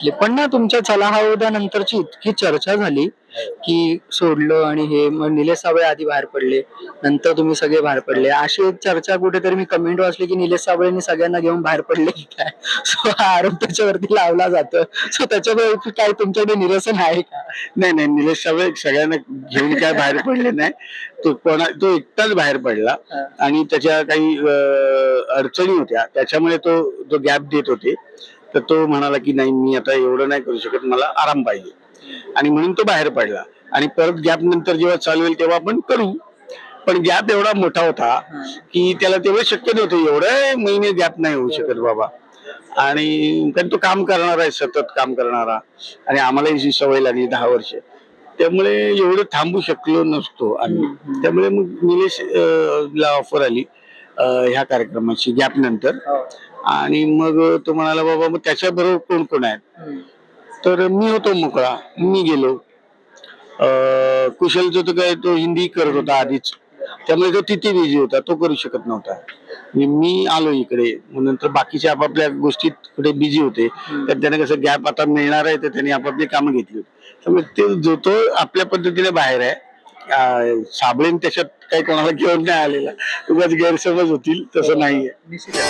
पण ना तुमच्या चला हा उद्या नंतरची इतकी चर्चा झाली की सोडलं आणि हे मग निलेश साबळे आधी बाहेर पडले नंतर तुम्ही सगळे बाहेर पडले. अशी एक चर्चा कुठेतरी मी कमेंट वाचली की निलेश साबळेंनी सगळ्यांना घेऊन बाहेर पडले की काय? सो हा आरोप त्याच्यावरती लावला जातो. सो त्याच्यावर काय तुमच्याकडे निरसन आहे का? नाही नाही निलेश साबळे सगळ्यांना घेऊन काय बाहेर पडले नाही. तो कोणा तो एकटाच बाहेर पडला आणि त्याच्या काही अडचणी होत्या. त्याच्यामुळे तो तो गॅप देत होते. तर तो म्हणाला की नाही मी आता एवढं नाही करू शकत मला आराम पाहिजे. आणि म्हणून तो बाहेर पडला. आणि परत गॅप नंतर जेव्हा चालू होईल तेव्हा आपण करू. पण गॅप एवढा मोठा होता की त्याला तेवढं शक्य नव्हतं. एवढं महिने गॅप नाही होऊ शकत बाबा. आणि कारण तो काम करणारा आहे सतत काम करणारा. आणि आम्हाला याची सवय लागली दहा वर्ष. त्यामुळे एवढं थांबू शकलो नसतो आम्ही. त्यामुळे मग निलेश ला ऑफर आली. अं, ह्या कार्यक्रमाची गॅप नंतर आणि मग तो म्हणाला बाबा मग त्याच्या बरोबर कोण कोण आहेत? तर मी होतो मोकळा. मी गेलो. अं, कुशलचं तर काय तो हिंदी करत होता आधीच. त्यामुळे तो तिथे बिझी होता. तो करू शकत नव्हता. मी- मी आलो इकडे. मग नंतर बाकीचे आपापल्या गोष्टीत कुठे बिझी होते. तर त्याने कसं गॅप आता मिळणार आहे तर त्यांनी आपापली कामं घेतली होती. त्यामुळे ते जो तो आपल्या पद्धतीने बाहेर आहे साबळेन त्याच्यात काही कोणाला घेऊन नाही आलेला. उगाच गैरसमज होतील तसं नाहीये. निश्चित